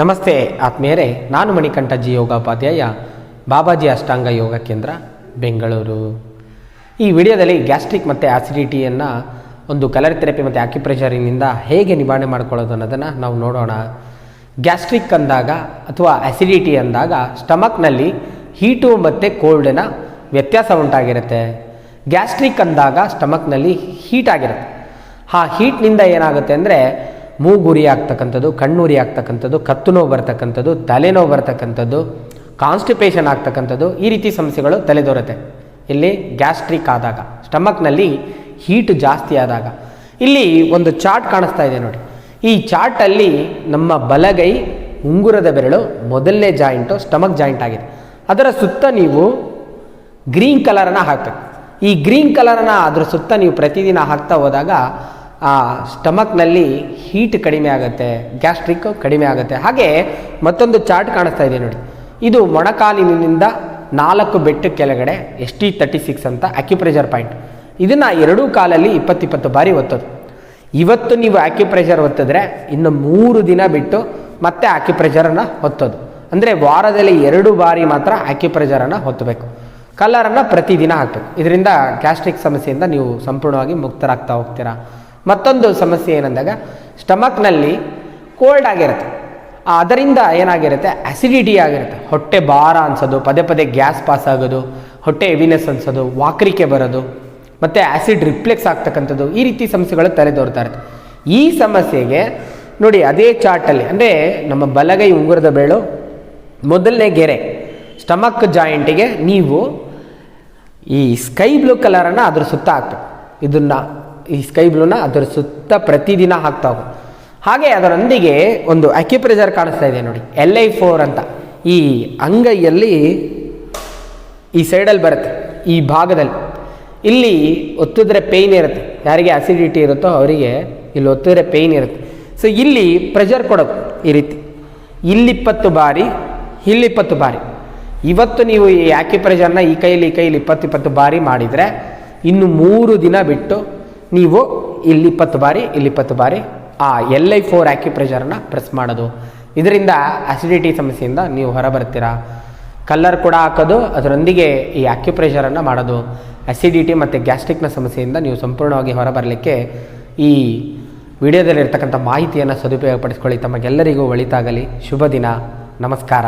ನಮಸ್ತೆ ಆತ್ಮೀಯರೇ, ನಾನು ಮಣಿಕಂಠಜಿ ಯೋಗೋಪಾಧ್ಯಾಯ, ಬಾಬಾಜಿ ಅಷ್ಟಾಂಗ ಯೋಗ ಕೇಂದ್ರ, ಬೆಂಗಳೂರು. ಈ ವಿಡಿಯೋದಲ್ಲಿ ಗ್ಯಾಸ್ಟ್ರಿಕ್ ಮತ್ತು ಆ್ಯಸಿಡಿಟಿಯನ್ನು ಒಂದು ಕಲರ್ ಥೆರಪಿ ಮತ್ತು ಆಕ್ಯುಪ್ರೆಷರಿನಿಂದ ಹೇಗೆ ನಿವಾರಣೆ ಮಾಡ್ಕೊಳ್ಳೋದು ಅನ್ನೋದನ್ನು ನಾವು ನೋಡೋಣ. ಗ್ಯಾಸ್ಟ್ರಿಕ್ ಅಂದಾಗ ಅಥವಾ ಆಸಿಡಿಟಿ ಅಂದಾಗ ಸ್ಟಮಕ್ನಲ್ಲಿ ಹೀಟು ಮತ್ತು ಕೋಲ್ಡಿನ ವ್ಯತ್ಯಾಸ ಉಂಟಾಗಿರುತ್ತೆ. ಗ್ಯಾಸ್ಟ್ರಿಕ್ ಅಂದಾಗ ಸ್ಟಮಕ್ನಲ್ಲಿ ಹೀಟ್ ಆಗಿರುತ್ತೆ. ಆ ಹೀಟ್ನಿಂದ ಏನಾಗುತ್ತೆ ಅಂದರೆ ಮೂಗುರಿ ಆಗ್ತಕ್ಕಂಥದ್ದು ಕಣ್ಣುರಿ ಆಗ್ತಕ್ಕಂಥದ್ದು ಕತ್ತು ನೋವು ಬರ್ತಕ್ಕಂಥದ್ದು, ತಲೆನೋವು ಬರ್ತಕ್ಕಂಥದ್ದು ಕಾನ್ಸ್ಟಿಪೇಷನ್ ಆಗ್ತಕ್ಕಂಥದ್ದು, ಈ ರೀತಿ ಸಮಸ್ಯೆಗಳು ತಲೆದೋರುತ್ತೆ. ಇಲ್ಲಿ ಗ್ಯಾಸ್ಟ್ರಿಕ್ ಆದಾಗ ಸ್ಟಮಕ್ನಲ್ಲಿ ಹೀಟ್ ಜಾಸ್ತಿ ಆದಾಗ. ಇಲ್ಲಿ ಒಂದು ಚಾರ್ಟ್ ಕಾಣಿಸ್ತಾ ಇದೆ ನೋಡಿ. ಈ ಚಾರ್ಟಲ್ಲಿ ನಮ್ಮ ಬಲಗೈ ಉಂಗುರದ ಬೆರಳು ಮೊದಲನೇ ಜಾಯಿಂಟು ಸ್ಟಮಕ್ ಜಾಯಿಂಟ್ ಆಗಿದೆ. ಅದರ ಸುತ್ತ ನೀವು ಗ್ರೀನ್ ಕಲರನ್ನು ಹಾಕಬೇಕು. ಈ ಗ್ರೀನ್ ಕಲರನ್ನು ಅದರ ಸುತ್ತ ನೀವು ಪ್ರತಿದಿನ ಹಾಕ್ತಾ ಹೋದಾಗ, ಆ ಸ್ಟಮಕ್ನಲ್ಲಿ ಹೀಟ್ ಕಡಿಮೆ ಆಗುತ್ತೆ ಗ್ಯಾಸ್ಟ್ರಿಕ್ ಕಡಿಮೆ ಆಗುತ್ತೆ. ಹಾಗೆ ಮತ್ತೊಂದು ಚಾರ್ಟ್ ಕಾಣಿಸ್ತಾ ಇದೆ ನೋಡಿ. ಇದು ಮೊಣಕಾಲಿನಿಂದ ನಾಲ್ಕು ಬೆಟ್ಟು ಕೆಳಗಡೆ ಎಸ್ ಟಿ ತರ್ಟಿ ಸಿಕ್ಸ್ ಅಂತ ಅಕ್ಯುಪ್ರೆಷರ್ ಪಾಯಿಂಟ್ ಇದನ್ನು ಎರಡೂ ಕಾಲಲ್ಲಿ ಇಪ್ಪತ್ತಿಪ್ಪತ್ತು ಬಾರಿ ಒತ್ತೋದು. ಇವತ್ತು ನೀವು ಆಕ್ಯುಪ್ರೆಷರ್ ಒತ್ತಿದ್ರೆ ಇನ್ನು ಮೂರು ದಿನ ಬಿಟ್ಟು ಮತ್ತೆ ಆಕ್ಯುಪ್ರೆಷರನ್ನು ಹೊತ್ತೋದು ಅಂದರೆ ವಾರದಲ್ಲಿ ಎರಡು ಬಾರಿ ಮಾತ್ರ ಆಕ್ಯುಪ್ರೆಷರನ್ನು ಹೊತ್ತಬೇಕು ಕಲರನ್ನು ಪ್ರತಿದಿನ ಹಾಕಬೇಕು. ಇದರಿಂದ ಗ್ಯಾಸ್ಟ್ರಿಕ್ ಸಮಸ್ಯೆಯಿಂದ ನೀವು ಸಂಪೂರ್ಣವಾಗಿ ಮುಕ್ತರಾಗ್ತಾ ಹೋಗ್ತೀರಾ. ಮತ್ತೊಂದು ಸಮಸ್ಯೆ ಏನಂದಾಗ ಸ್ಟಮಕ್ನಲ್ಲಿ ಕೋಲ್ಡ್ ಆಗಿರುತ್ತೆ. ಅದರಿಂದ ಏನಾಗಿರುತ್ತೆ? ಆ್ಯಸಿಡಿಟಿ ಆಗಿರುತ್ತೆ. ಹೊಟ್ಟೆ ಭಾರ ಅನ್ಸೋದು, ಪದೇ ಪದೇ ಗ್ಯಾಸ್ ಪಾಸ್ ಆಗೋದು, ಹೊಟ್ಟೆ ಎವಿನೆಸ್ ಅನ್ಸೋದು, ವಾಕರಿಕೆ ಬರೋದು, ಮತ್ತು ಆ್ಯಸಿಡ್ ರಿಫ್ಲೆಕ್ಸ್ ಆಗ್ತಕ್ಕಂಥದ್ದು ಈ ರೀತಿ ಸಮಸ್ಯೆಗಳು ತಲೆದೋರ್ತಾ ಇರುತ್ತೆ. ಈ ಸಮಸ್ಯೆಗೆ ನೋಡಿ, ಅದೇ ಚಾರ್ಟಲ್ಲಿ ಅಂದರೆ ನಮ್ಮ ಬಲಗೈ ಉಂಗುರದ ಬೇಳು, ಮೊದಲನೇ ಗೆರೆ ಸ್ಟಮಕ್ ಜಾಯಿಂಟಿಗೆ ನೀವು ಈ ಸ್ಕೈ ಬ್ಲೂ ಕಲರನ್ನು ಅದ್ರ ಸುತ್ತ ಹಾಕ್ಬೇಕು. ಇದನ್ನು ಈ ಸ್ಕೈ ಬ್ಲೂನ ಅದರ ಸುತ್ತ ಪ್ರತಿದಿನ ಹಾಕ್ತಾ ಹೋಗು ಅದರೊಂದಿಗೆ ಒಂದು ಅಕ್ಯುಪ್ರೆಷರ್ ಕಾಣಿಸ್ತಾ ಇದೆ ನೋಡಿ ಎಲ್ ಐ ಫೋರ್ ಅಂತ. ಈ ಅಂಗೈಯಲ್ಲಿ ಈ ಸೈಡಲ್ಲಿ ಬರುತ್ತೆ, ಈ ಭಾಗದಲ್ಲಿ. ಇಲ್ಲಿ ಒತ್ತಿದ್ರೆ ಪೇಯ್ನ್ ಇರುತ್ತೆ. ಯಾರಿಗೆ ಅಸಿಡಿಟಿ ಇರುತ್ತೋ ಅವರಿಗೆ ಇಲ್ಲಿ ಒತ್ತಿದ್ರೆ ಪೇಯ್ನ್ ಇರುತ್ತೆ. ಸೊ ಇಲ್ಲಿ ಪ್ರೆಷರ್ ಕೊಡೋದು ಈ ರೀತಿ. ಇಲ್ಲಿಪ್ಪತ್ತು ಬಾರಿ ಇಲ್ಲಿಪ್ಪತ್ತು ಬಾರಿ. ಇವತ್ತು ನೀವು ಈ ಆಕ್ಯುಪ್ರೆಷರ್ನ ಈ ಕೈಯಲ್ಲಿ ಈ ಕೈಯಲ್ಲಿ ಇಪ್ಪತ್ತಿಪ್ಪತ್ತು ಬಾರಿ ಮಾಡಿದರೆ, ಇನ್ನು ಮೂರು ದಿನ ಬಿಟ್ಟು ನೀವು ಇಲ್ಲಿ ಇಪ್ಪತ್ತು ಬಾರಿ ಇಲ್ಲಿ ಇಪ್ಪತ್ತು ಬಾರಿ ಆ ಎಲ್ ಐ ಫೋರ್ ಆಕ್ಯುಪ್ರೆಷರ್ನ ಪ್ರೆಸ್ ಮಾಡೋದು. ಇದರಿಂದ ಅಸಿಡಿಟಿ ಸಮಸ್ಯೆಯಿಂದ ನೀವು ಹೊರಬರ್ತೀರಾ ಕಲ್ಲರ್ ಕೂಡ ಹಾಕೋದು, ಅದರೊಂದಿಗೆ ಈ ಆಕ್ಯುಪ್ರೆಷರನ್ನು ಮಾಡೋದು. ಅಸಿಡಿಟಿ ಮತ್ತು ಗ್ಯಾಸ್ಟ್ರಿಕ್ನ ಸಮಸ್ಯೆಯಿಂದ ನೀವು ಸಂಪೂರ್ಣವಾಗಿ ಹೊರಬರಲಿಕ್ಕೆ ಈ ವಿಡಿಯೋದಲ್ಲಿರ್ತಕ್ಕಂಥ ಮಾಹಿತಿಯನ್ನು ಸದುಪಯೋಗಪಡಿಸ್ಕೊಳ್ಳಿ. ತಮಗೆಲ್ಲರಿಗೂ ಒಳಿತಾಗಲಿ. ಶುಭ ದಿನ. ನಮಸ್ಕಾರ.